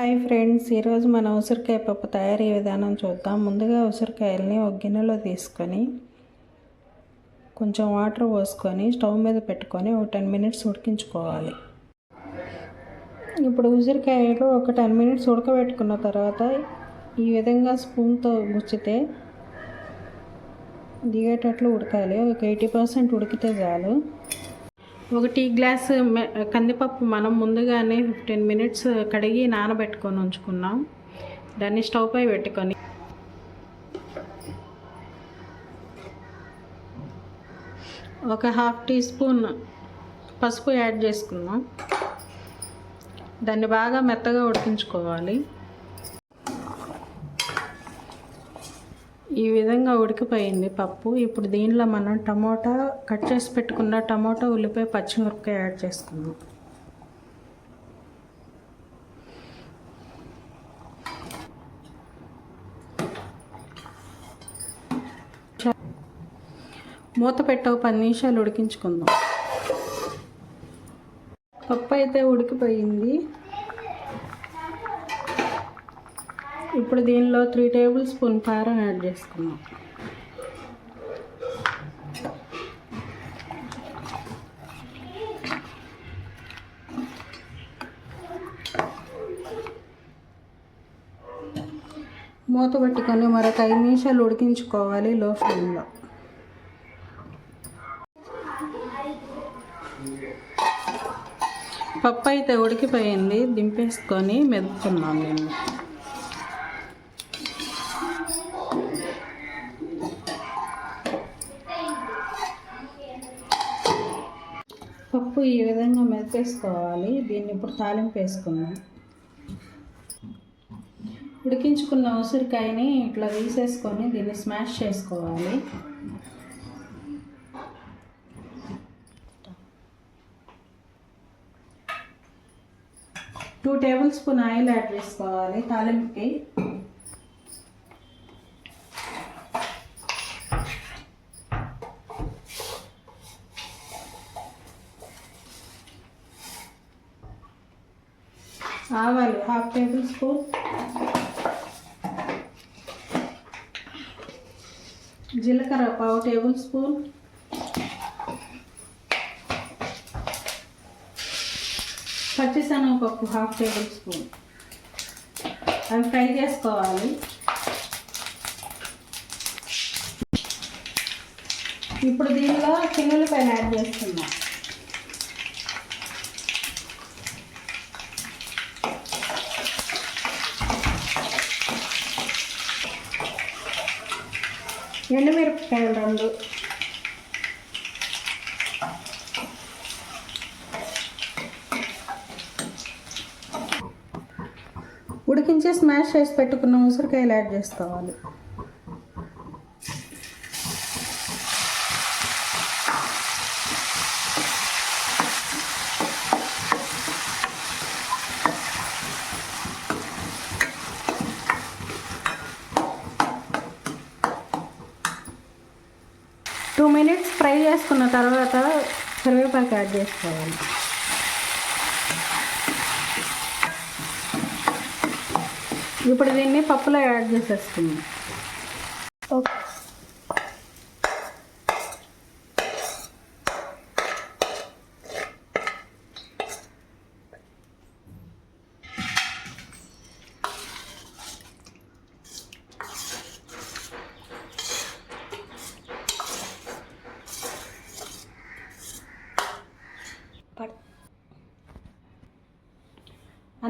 Hi friends ఈరోజు మన ఉసిరికాయ పప్పు తయారీ విధానం చూద్దాం. ముందుగా ఉసిరికాయల్ని ఒక గిన్నెలో తీసుకొని కొంచెం వాటర్ పోసుకొని స్టవ్ మీద పెట్టుకొని ఒక టెన్ మినిట్స్ ఉడికించుకోవాలి. ఇప్పుడు ఉసిరికాయలు ఒక టెన్ మినిట్స్ ఉడకబెట్టుకున్న తర్వాత ఈ విధంగా స్పూన్తో గుచ్చితే దిగేటట్లు ఉడకాలి. ఒక ఎయిటీ పర్సెంట్ ఉడికితే చాలు. ఒక టీ గ్లాస్ మె- కందిపప్పు మనం ముందుగానే ఫిఫ్టీన్ మినిట్స్ కడిగి నానబెట్టుకొని ఉంచుకున్నాం. దాన్ని స్టవ్ పై పెట్టుకొని. ఒక హాఫ్ టీ స్పూన్ పసుపు యాడ్ చేసుకున్నాం దాన్ని బాగా మెత్తగా ఉడికించుకోవాలి. ఈ విధంగా ఉడికిపోయింది పప్పు. ఇప్పుడు దీనిలో మనం టమోటా కట్ చేసి పెట్టుకున్న టమోటా ఉల్లిపాయ పచ్చిమిరపకాయ యాడ్ చేసుకుందాం. మూత పెట్టవు పది నిమిషాలు ఉడికించుకుందాం. పప్పు అయితే ఉడికిపోయింది. ఇప్పుడు దీనిలో త్రీ టేబుల్ స్పూన్ కారం యాడ్ చేసుకున్నాం మూత పెట్టుకొని మరొక ఐదు నిమిషాలు ఉడికించుకోవాలి లో. ఫ్లేమ్లో పప్పు అయితే ఉడికిపోయింది దింపేసుకొని మెదుపుకున్నాం నేను పప్పు ఈ విధంగా మెదిపేసుకోవాలి దీన్ని ఇప్పుడు తాలింపు వేసుకుందాం. ఉడికించుకున్న ఉసిరికాయని ఇట్లా తీసేసుకొని దీన్ని స్మాష్ చేసుకోవాలి. Two tablespoon oil add చేసుకోవాలి తాలింపుకి. ఆవాలు హాఫ్ టేబుల్ స్పూన్. జీలకర్ర పావు టేబుల్ స్పూన్. పచ్చిశనగపప్పు హాఫ్ టేబుల్ స్పూన్. అవి ఫ్రై చేసుకోవాలి. ఇప్పుడు దీనిలో చిన్నులపైన యాడ్ చేస్తున్నాం. ఎండుమిరపకాయలు రెండు. ఉడికించి స్మాష్ చేసి పెట్టుకున్న ఉసిరికాయలు యాడ్ చేసుకోవాలి. టూ మినిట్స్ ఫ్రై చేసుకున్న తర్వాత కరివేపాకు యాడ్ చేసుకోవాలి. ఇప్పుడు దీన్ని పప్పులో యాడ్ చేసేసుకుందాం.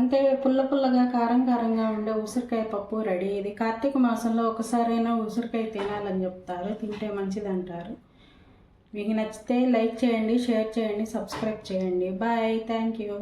అంతే పుల్ల పుల్లగా కారం కారంగా ఉండే ఉసిరికాయ పప్పు రెడీ. ఇది కార్తీక మాసంలో ఒకసారైనా ఉసిరికాయ తినాలని చెప్తారు. తింటే మంచిది అంటారు మీకు నచ్చితే లైక్ చేయండి షేర్ చేయండి సబ్స్క్రైబ్ చేయండి. బాయ్. Thank you.